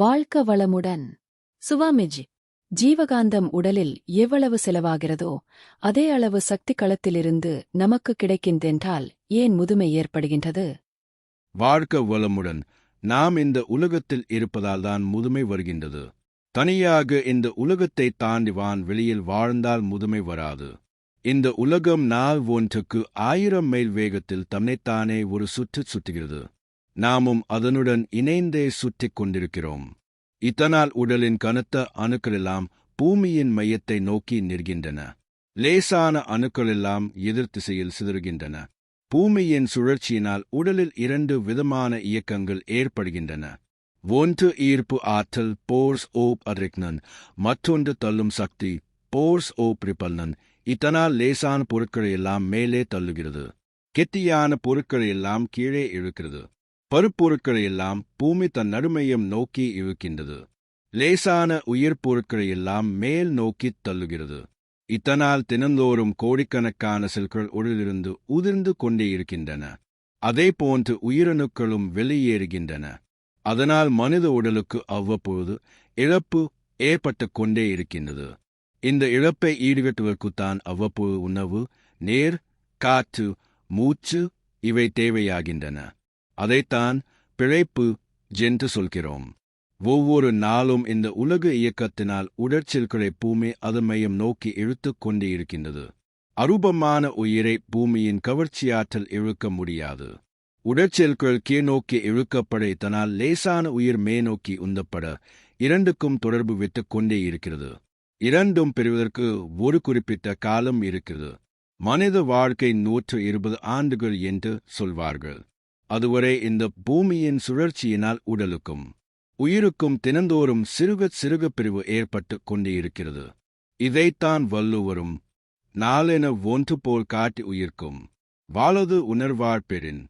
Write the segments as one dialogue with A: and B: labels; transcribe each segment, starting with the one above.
A: வாழ்க்க வளமுடன். சுவாமிஜி ஜீவகாந்தம் உடலில் எவ்வளவு செலவாகிறதோ அதே அளவு சக்தி களத்திலிருந்து நமக்கு கிடைக்கின்றென்றால் ஏன் முதுமை ஏற்படுகின்றது?
B: வாழ்க்க வளமுடன். நாம் இந்த உலகத்தில் இருப்பதால் தான் முதுமை வருகின்றது. தனியாக இந்த உலகத்தை தாண்டி வான் வெளியில் வாழ்ந்தால் முதுமை வராது. இந்த உலகம் நாள் ஒன்றுக்கு ஆயிரம் மைல் வேகத்தில் தன்னைத்தானே ஒரு சுற்று சுற்றுகிறது. நாமும் அதனுடன் இணைந்தே சுற்றிக் கொண்டிருக்கிறோம். இதனால் உடலின் கனத்த அணுக்களெல்லாம் பூமியின் மையத்தை நோக்கி நிற்கின்றன. லேசான அணுக்களெல்லாம் எதிர் திசையில் சிதறுகின்றன. பூமியின் சுழற்சியினால் உடலில் இரண்டு விதமான இயக்கங்கள் ஏற்படுகின்றன. ஒன்று ஈர்ப்பு ஆற்றல் போர்ஸ் ஓப் அரிக்னன். மற்றொன்று தள்ளும் சக்தி போர்ஸ் ஓப் ரிபல்னன் இதனால் லேசான பொருட்களை எல்லாம் மேலே தள்ளுகிறது. கெட்டியான பொருட்களை எல்லாம் கீழே இழுக்கிறது. பருப்பொருட்களை எல்லாம் பூமி தன் நடுமையம் நோக்கி இழுக்கின்றது. லேசான உயிர் பொருட்களை எல்லாம் மேல் நோக்கித் தள்ளுகிறது. இதனால் தினந்தோறும் கோடிக்கணக்கான செல்கள் உடலிலிருந்து உதிர்ந்து கொண்டே இருக்கின்றன. அதே போன்று உயிரணுக்களும் வெளியேறுகின்றன. அதனால் மனித உடலுக்கு அவ்வப்போது இழப்பு ஏற்பட்டுக் கொண்டே இருக்கின்றது. இந்த இழப்பை ஈடுகட்டுவதற்குத்தான் அவ்வப்போது உணவு நேர் காற்று மூச்சு இவை தேவையாகின்றன. அதைத்தான் பிழைப்பு என்று சொல்கிறோம். ஒவ்வொரு நாளும் இந்த உலக இயக்கத்தினால் உடற்செல்களை பூமி அது நோக்கி இழுத்துக் கொண்டே இருக்கின்றது அரூபமான உயிரை பூமியின் கவர்ச்சியாற்றல் இழுக்க முடியாது. உடற்செல்கள் கீழ்நோக்கி இழுக்கப்பட தனால் லேசான உயிர் மேநோக்கி உந்தப்பட இரண்டுக்கும் தொடர்பு விட்டுக் கொண்டே இருக்கிறது. இரண்டும் பெறுவதற்கு ஒரு குறிப்பிட்ட காலம் இருக்கிறது. மனித வாழ்க்கை நூற்று இருபது ஆண்டுகள் என்று சொல்வார்கள். அதுவரை இந்த பூமியின் சுழற்சியினால் உடலுக்கும் உயிருக்கும் தினந்தோறும் சிறுக சிறுக பிரிவு ஏற்பட்டுக் கொண்டே இருக்கிறது இதைத்தான் வள்ளுவரும் நாளென ஒன்று போல் காட்டி உயிர்க்கும் வாழது உணர்வாழ்பெறின்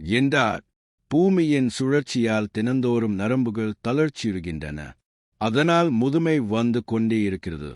B: என்றார். பூமியின் சுழற்சியால் தினந்தோறும் நரம்புகள் தளர்ச்சியுறுகின்றன. அதனால் முதுமை வந்து கொண்டே இருக்கிறது.